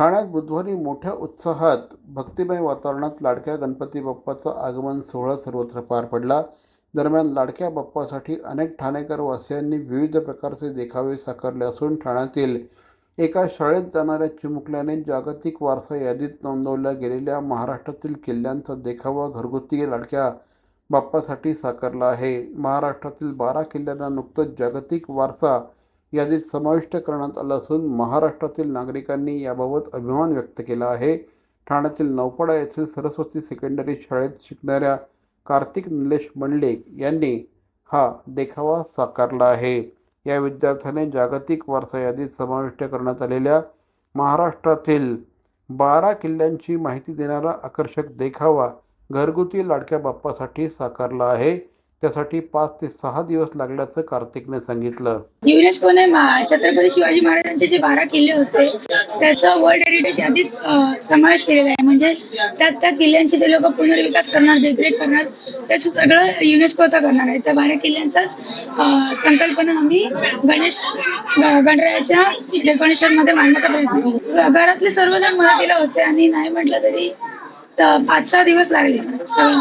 ठाण्यात बुधवारी मोठ्या उत्साहात भक्तिमय वातावरणात लाडक्या गणपती बाप्पाचं आगमन सोहळा सर्वत्र पार पडला. दरम्यान लाडक्या बाप्पासाठी अनेक ठाणेकर वासियांनी विविध प्रकारचे देखावे साकारले असून ठाण्यातील एका शाळेत जाणाऱ्या चिमुकल्याने जागतिक वारसा यादीत नोंदवल्या गेलेल्या महाराष्ट्रातील किल्ल्यांचा देखावा घरगुती लाडक्या बाप्पासाठी साकारला आहे. महाराष्ट्रातील बारा किल्ल्यांना नुकतंच जागतिक वारसा यादीत समाविष्ट करण्यात आलं असून महाराष्ट्रातील नागरिकांनी याबाबत अभिमान व्यक्त केला आहे. ठाण्यातील नौपाडा येथील सरस्वती सेकंडरी शाळेत शिकणाऱ्या कार्तिक निलेश मंडलिक यांनी हा देखावा साकारला आहे. या विद्यार्थ्याने जागतिक वारसा यादीत समाविष्ट करण्यात आलेल्या महाराष्ट्रातील बारा किल्ल्यांची माहिती देणारा आकर्षक देखावा घरगुती लाडक्या बाप्पासाठी साकारला आहे. त्यासाठी पाच ते सहा दिवस लागल्याचं कार्तिकने सांगितलं. युनेस्कोने मा- छत्रपती शिवाजी महाराजांचे जे बारा किल्ले होते त्याचा वर्ल्ड हेरिटेज यादीत समावेश केलेला आहे. म्हणजे त्यात त्या किल्ल्यांचे ते लोक पुनर्विकास करणार देखरेख करणार त्याचं सगळं युनेस्को आता करणार आहे. त्या बारा किल्ल्यांचाच संकल्पना आम्ही गणेश गणरायाच्या डेकोरेशनमध्ये मांडण्याचा प्रयत्न केला. घरातले सर्वजण मदतीला होते आणि नाही म्हटलं तरी पाच सहा दिवस लागले. सगळं.